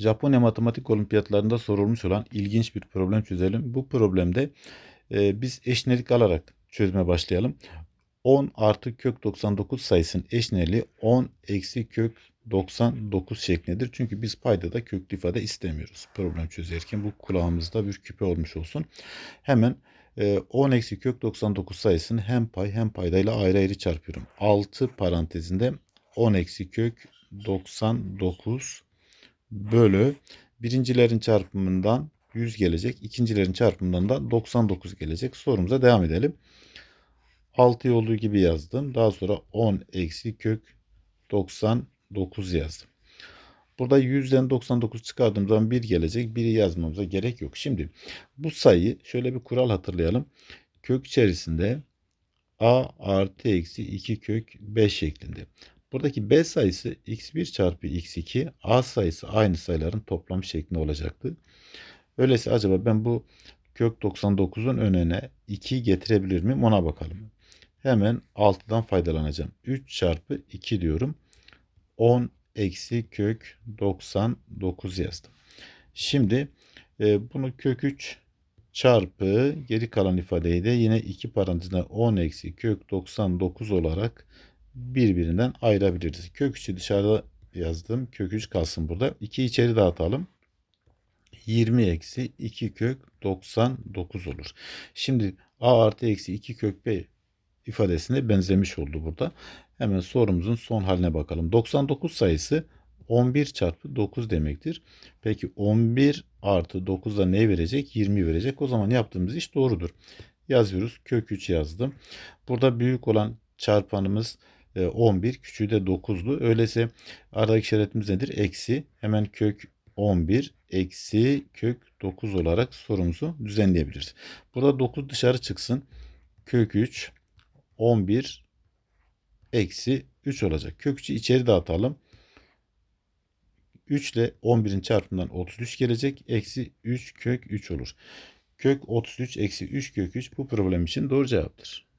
Japonya matematik olimpiyatlarında sorulmuş olan ilginç bir problem çözelim. Bu problemde e, biz eşnelik alarak çözüme başlayalım. 10 artı kök 99 sayısının eşneliği 10 eksi kök 99 şeklindedir. Çünkü biz paydada köklü ifade istemiyoruz. Problem çözerken bu kulağımızda bir küpe olmuş olsun. Hemen e, 10 eksi kök 99 sayısını hem pay hem paydayla ayrı ayrı çarpıyorum. 6 parantezinde 10 eksi kök 99 bölü birincilerin çarpımından 100 gelecek. ikincilerin çarpımından da 99 gelecek. Sorumuza devam edelim. 6'yı olduğu gibi yazdım. Daha sonra 10 eksi kök 99 yazdım. Burada 100'den 99 çıkardığım zaman 1 gelecek. 1'i yazmamıza gerek yok. Şimdi bu sayıyı şöyle bir kural hatırlayalım. Kök içerisinde a artı eksi 2 kök 5 şeklinde. Buradaki b sayısı x1 çarpı x2 a sayısı aynı sayıların toplam şeklinde olacaktı. Öyleyse acaba ben bu kök 99'un önüne 2 getirebilir miyim ona bakalım. Hemen 6'dan faydalanacağım. 3 çarpı 2 diyorum. 10 eksi kök 99 yazdım. Şimdi e, bunu kök 3 çarpı geri kalan ifadeyi de yine 2 parantezine 10 eksi kök 99 olarak birbirinden ayırabiliriz. Kök 3'ü dışarıda yazdım. Kök 3 kalsın burada. 2 içeri dağıtalım. 20 eksi 2 kök 99 olur. Şimdi a artı eksi 2 kök b ifadesine benzemiş oldu burada. Hemen sorumuzun son haline bakalım. 99 sayısı 11 çarpı 9 demektir. Peki 11 artı 9'da ne verecek? 20 verecek. O zaman yaptığımız iş doğrudur. Yazıyoruz. Kök 3 yazdım. Burada büyük olan çarpanımız 11, küçüğü de 9'du. Öyleyse aradaki işaretimiz nedir? Eksi. Hemen kök 11 eksi kök 9 olarak sorumuzu düzenleyebiliriz. Burada 9 dışarı çıksın. Kök 3 11 eksi 3 olacak. Kök 3'ü içeri dağıtalım. 3 ile 11'in çarpımından 33 gelecek. Eksi 3 kök 3 olur. Kök 33 eksi 3 kök 3 bu problem için doğru cevaptır.